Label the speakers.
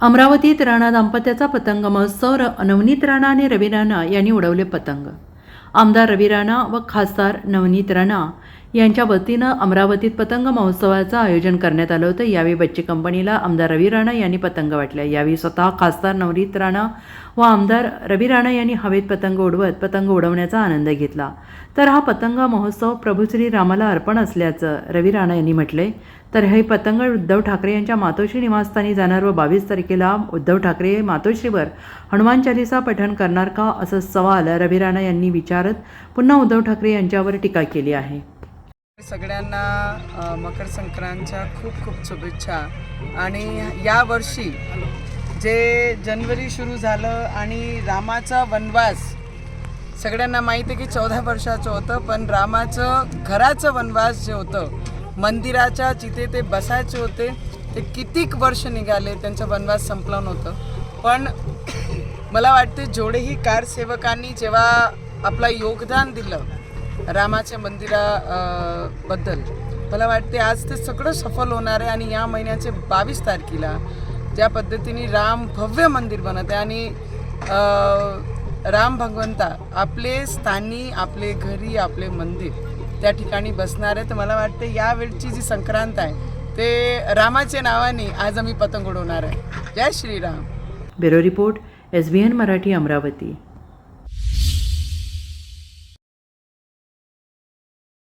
Speaker 1: अमरावतीत राणा दाम्पत्याचा पतंग महोत्सव र नवनीत राणा आणि रवी राणा यांनी उडवले पतंग. आमदार रवी राणा व खासदार नवनीत राणा यांच्या वतीनं अमरावतीत पतंग महोत्सवाचं आयोजन करण्यात आलं होतं. यावेळी बच्ची कंपनीला आमदार रवी राणा यांनी पतंग वाटल्या. यावेळी स्वतः खासदार नवनीत राणा व आमदार रवी राणा यांनी हवेत पतंग उडवत पतंग उडवण्याचा आनंद घेतला. तर हा पतंग महोत्सव प्रभू श्री रामाला अर्पण असल्याचं रवी राणा यांनी म्हटले. तर हे पतंग उद्धव ठाकरे यांच्या मातोश्री निवासस्थानी जाणार व बावीस तारखेला उद्धव ठाकरे मातोश्रीवर हनुमान चालिसा पठण करणार का? असा सवाल रवी राणा यांनी विचारत पुन्हा उद्धव ठाकरे यांच्यावर टीका केली आहे.
Speaker 2: सगळ्यांना मकर संक्रांतच्या खूप खूप शुभेच्छा. आणि या वर्षी जे जनवरी सुरू झालं आणि रामाचा वनवास सगळ्यांना माहिती आहे की चौदा वर्षाचं होतं पण रामाचं घराचं वनवास जे होतं मंदिराच्या जिथे ते बसायचे होते ते कितीक वर्ष निघाले त्यांचं वनवास संपलं नव्हतं. पण मला वाटते जेवढेही कारसेवकांनी जेव्हा आपलं योगदान दिलं रामाच्या मंदिरा बद्दल मला वाटते आज ते सगळं सफल होणार आहे आणि या महिन्याचे बावीस तारखेला ज्या पद्धतीने राम भव्य मंदिर बनत आहे आणि राम भगवंता आपले स्थानी आपले घरी आपले मंदिर त्या ठिकाणी बसणार आहे. तर मला वाटते यावेळची जी संक्रांत आहे ते रामाच्या नावाने आज आम्ही पतंग उडवणार आहे. जय Shriram.
Speaker 1: Bureau report S B N Marathi Amravati.